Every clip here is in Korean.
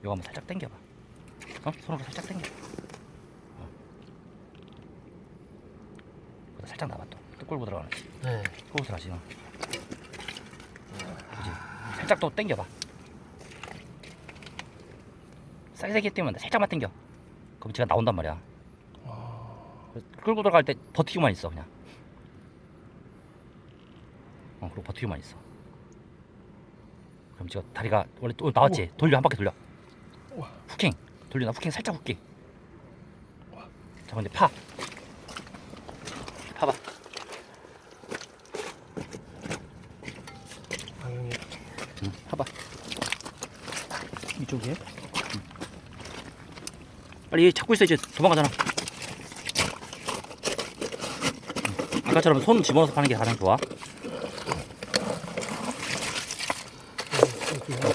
이거 한번 살짝 당겨봐. 어? 손으로 살짝 당겨. 어. 그다 살짝 나봐 또. 또 끌고 들어가네. 네. 그것을 하지 마. 그지? 살짝 또 당겨봐. 세게 뛰면 돼. 살짝만 당겨. 그럼 제가 나온단 말이야. 끌고 들어갈 때 버티기만 있어 그냥. 어 그리고 버티기만 있어. 그럼 제가 다리가 원래 또 나왔지. 돌려 한 바퀴 돌려. 우와. 후킹 돌리나 후킹 살짝 후킹. 자 근데 파. 파봐. 방향이 응, 파봐. 이쪽이에요? 빨리 얘 잡고 있어 이제 도망가잖아. 응. 아까처럼 손 집어넣어서 파는 게 가장 좋아.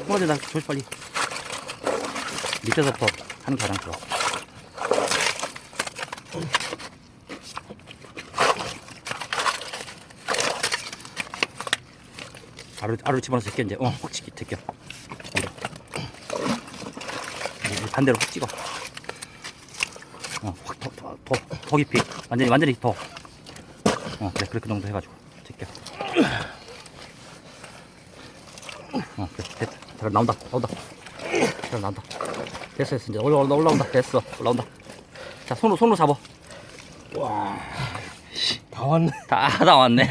꼬마들 나 조심 빨리. 밑에서부터 가장 좋아. 아로 아로 집어넣어서 제껴 이제 어확 찍기 제껴. 반대로 확 찍어. 어확더더더 깊이 완전히 완전히 더. 어 그래 그래 그 정도 해가지고 제껴. 어 그래 됐다. 잘 나온다 나온다. 잘 나온다. 됐어 됐어 이제 올라온다 올라온다 됐어 올라온다. 자 손으로 손으로 잡아. 다 왔네. 다 나왔네.